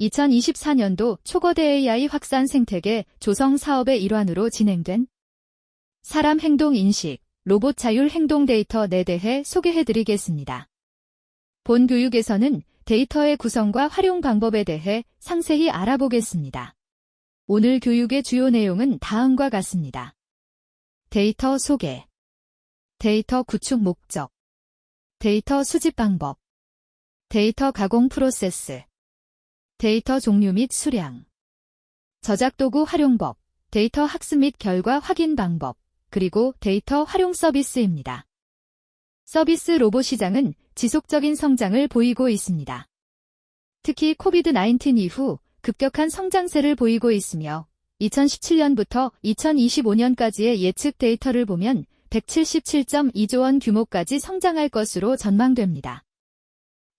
2024년도 초거대 AI 확산 생태계 조성 사업의 일환으로 진행된 사람 행동 인식, 로봇 자율 행동 데이터 에 대해 소개해드리겠습니다. 본 교육에서는 데이터의 구성과 활용 방법에 대해 상세히 알아보겠습니다. 오늘 교육의 주요 내용은 다음과 같습니다. 데이터 소개, 데이터 구축 목적, 데이터 수집 방법, 데이터 가공 프로세스, 데이터 종류 및 수량, 저작 도구 활용법, 데이터 학습 및 결과 확인 방법, 그리고 데이터 활용 서비스입니다. 서비스 로봇 시장은 지속적인 성장을 보이고 있습니다. 특히 코비드-19 이후 급격한 성장세를 보이고 있으며 2017년부터 2025년까지의 예측 데이터를 보면 177.2조 원 규모까지 성장할 것으로 전망됩니다.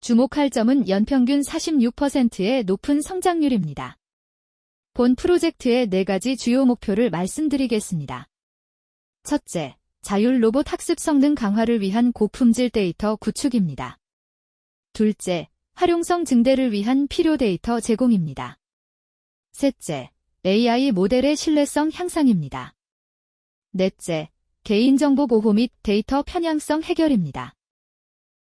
주목할 점은 연평균 46%의 높은 성장률입니다. 본 프로젝트의 4가지 주요 목표를 말씀드리겠습니다. 첫째, 자율 로봇 학습 성능 강화를 위한 고품질 데이터 구축입니다. 둘째, 활용성 증대를 위한 필요 데이터 제공입니다. 셋째, AI 모델의 신뢰성 향상입니다. 넷째, 개인정보 보호 및 데이터 편향성 해결입니다.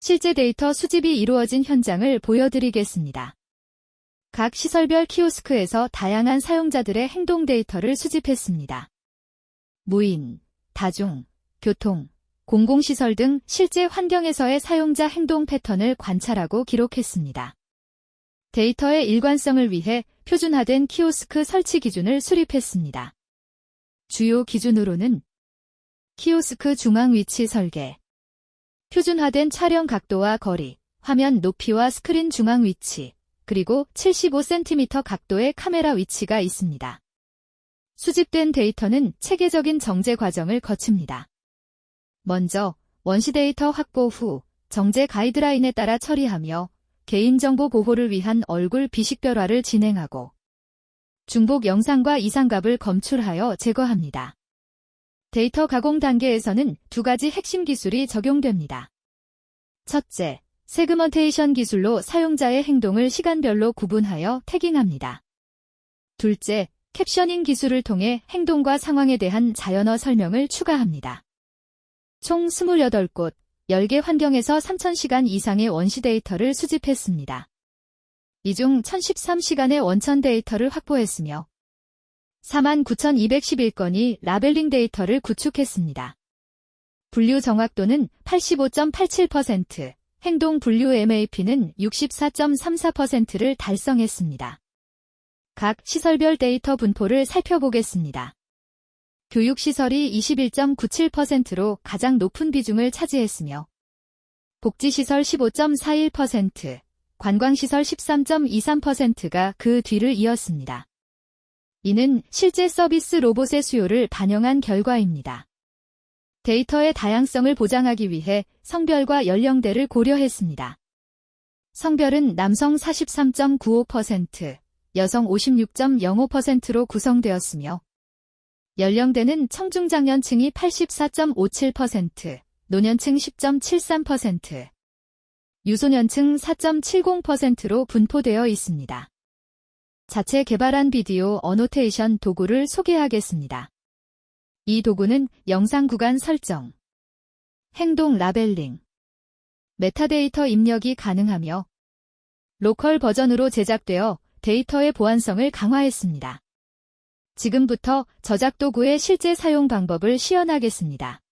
실제 데이터 수집이 이루어진 현장을 보여드리겠습니다. 각 시설별 키오스크에서 다양한 사용자들의 행동 데이터를 수집했습니다. 무인, 다중, 교통, 공공시설 등 실제 환경에서의 사용자 행동 패턴을 관찰하고 기록했습니다. 데이터의 일관성을 위해 표준화된 키오스크 설치 기준을 수립했습니다. 주요 기준으로는 키오스크 중앙 위치 설계, 표준화된 촬영 각도와 거리, 화면 높이와 스크린 중앙 위치, 그리고 75cm 각도의 카메라 위치가 있습니다. 수집된 데이터는 체계적인 정제 과정을 거칩니다. 먼저 원시 데이터 확보 후 정제 가이드라인에 따라 처리하며 개인정보 보호를 위한 얼굴 비식별화를 진행하고 중복 영상과 이상값을 검출하여 제거합니다. 데이터 가공 단계에서는 두 가지 핵심 기술이 적용됩니다. 첫째, 세그먼테이션 기술로 사용자의 행동을 시간별로 구분하여 태깅합니다. 둘째, 캡셔닝 기술을 통해 행동과 상황에 대한 자연어 설명을 추가합니다. 총 28곳, 10개 환경에서 3,000시간 이상의 원시 데이터를 수집했습니다. 이 중 1,013시간의 원천 데이터를 확보했으며 49,211건이 라벨링 데이터를 구축했습니다. 분류 정확도는 85.87%, 행동 분류 MAP는 64.34%를 달성했습니다. 각 시설별 데이터 분포를 살펴보겠습니다. 교육시설이 21.97%로 가장 높은 비중을 차지했으며 복지시설 15.41%, 관광시설 13.23%가 그 뒤를 이었습니다. 이는 실제 서비스 로봇의 수요를 반영한 결과입니다. 데이터의 다양성을 보장하기 위해 성별과 연령대를 고려했습니다. 성별은 남성 43.95%, 여성 56.05%로 구성되었으며 연령대는 청중장년층이 84.57%, 노년층 10.73%, 유소년층 4.70%로 분포되어 있습니다. 자체 개발한 비디오 어노테이션 도구를 소개하겠습니다. 이 도구는 영상 구간 설정, 행동 라벨링, 메타데이터 입력이 가능하며 로컬 버전으로 제작되어 데이터의 보안성을 강화했습니다. 지금부터 저작 도구의 실제 사용 방법을 시연하겠습니다.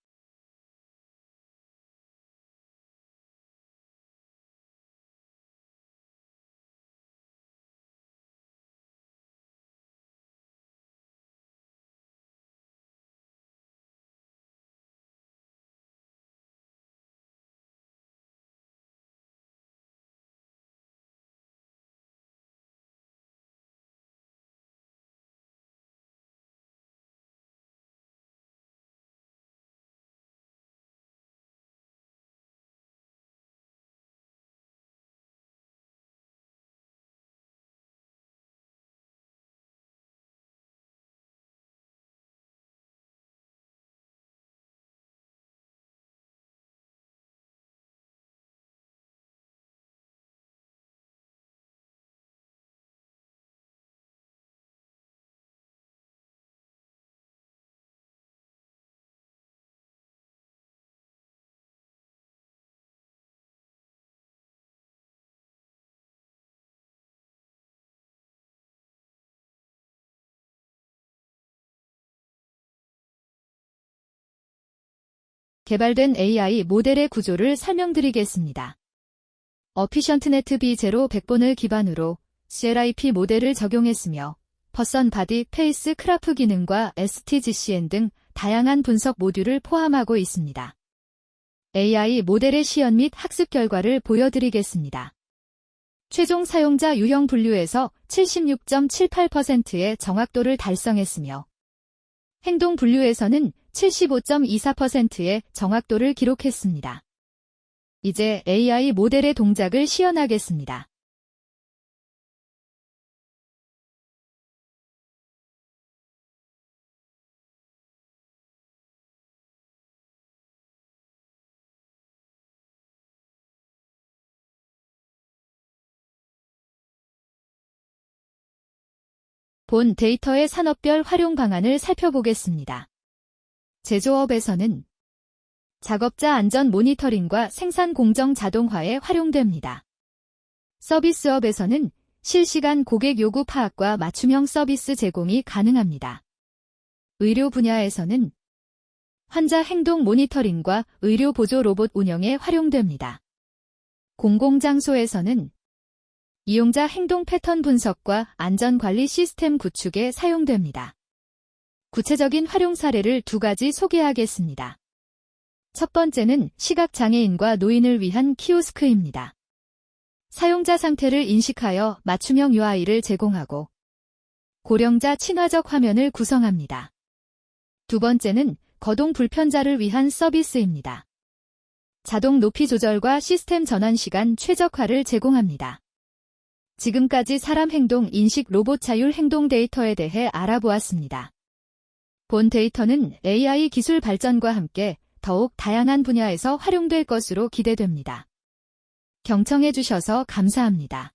개발된 AI 모델의 구조를 설명드리겠습니다. 어피션트네트 B0 백본을 기반으로 CLIP 모델을 적용했으며 퍼선 바디 페이스 크라프 기능과 STGCN 등 다양한 분석 모듈을 포함하고 있습니다. AI 모델의 시연 및 학습 결과를 보여드리겠습니다. 최종 사용자 유형 분류에서 76.78%의 정확도를 달성했으며 행동 분류에서는 75.24%의 정확도를 기록했습니다. 이제 AI 모델의 동작을 시연하겠습니다. 본 데이터의 산업별 활용 방안을 살펴보겠습니다. 제조업에서는 작업자 안전 모니터링과 생산 공정 자동화에 활용됩니다. 서비스업에서는 실시간 고객 요구 파악과 맞춤형 서비스 제공이 가능합니다. 의료 분야에서는 환자 행동 모니터링과 의료 보조 로봇 운영에 활용됩니다. 공공장소에서는 이용자 행동 패턴 분석과 안전관리 시스템 구축에 사용됩니다. 구체적인 활용 사례를 두 가지 소개하겠습니다. 첫 번째는 시각장애인과 노인을 위한 키오스크입니다. 사용자 상태를 인식하여 맞춤형 UI를 제공하고 고령자 친화적 화면을 구성합니다. 두 번째는 거동 불편자를 위한 서비스입니다. 자동 높이 조절과 시스템 전환 시간 최적화를 제공합니다. 지금까지 사람 행동 인식 로봇 자율 행동 데이터에 대해 알아보았습니다. 본 데이터는 AI 기술 발전과 함께 더욱 다양한 분야에서 활용될 것으로 기대됩니다. 경청해 주셔서 감사합니다.